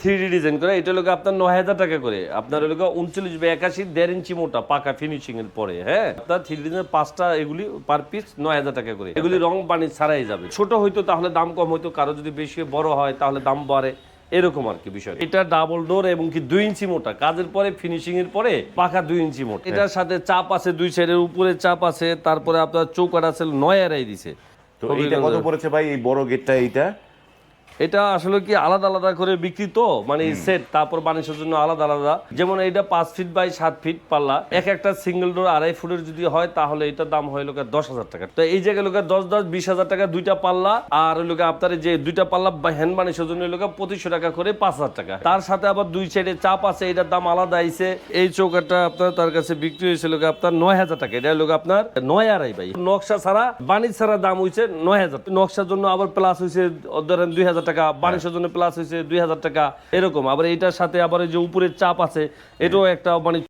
Three design করে এটা লোক আপনার নয় হাজার টাকা করে। আপনার লোক উনচল্লিশ বা একাশি দেড় ইঞ্চি মোটা পাকা ফিনিশিং এর পরে হ্যাঁ? আপনার থ্রি ডিজাইন পাঁচটা এগুলি পার পিস নয় হাজার টাকা করে। এগুলি রং পানি ছাড়াই যাবে। ছোট হইতো তাহলে দাম কম হইতো কারও যদি বেশি বড় হয় তাহলে দাম বাড়ে। এরকম আর কি বিষয়। এটা ডাবল ডোর এবং কি দুই ইঞ্চি মোটা। কাজের পরে ফিনিশিং এর পরে পাকা দুই ইঞ্চি মোটা। এটার সাথে চাপ আছে দুই সাইডের উপরে চাপ আছে তারপরে আপনার চৌকাট আছে নয় আড়াই দিছে। তো এইটা কত পড়েছে ভাই এই বড় গেটটা এইটা? এটা আসলে কি আলাদা আলাদা করে বিক্রি তো? মানে সেট তারপর বানিশের জন্য আলাদা আলাদা। যেমন এটা পাঁচ ফিট বাই সাত ফিট পাল্লা। এক একটা সিঙ্গেল ডোর আড়াই ফুটের যদি হয় তাহলে এটার দাম হয় লোকের দশ হাজার টাকা। তো এই জায়গায় লোকের দশ দশ বিশ হাজার টাকা দুইটা পাল্লা আর লোকে আপনার যে দুইটা পাল্লা হ্যান্ড বানিশের জন্য লোকে পঁচিশশো টাকা করে পাঁচ হাজার টাকা। তার সাথে আবার দুই সাইডে চাপ আছে এটার দাম আলাদা আইছে। এই চৌকাটা আপনার তার কাছে বিক্রি হয়েছে লোকে আপনার নয় হাজার টাকা। এটা লোক আপনার নয় আড়াই ভাই। নকশা ছাড়া বাণিজ ছাড়া দাম হয়েছে নয় হাজার নকশার জন্য আবার প্লাস হয়েছে ধরেন দুই হাজার টাকা বাণিজ্যের জন্য প্লাস হয়েছে দুই হাজার টাকা এরকম। আবার এটার সাথে আবার যে উপরের চাপ আছে এটাও একটা মানে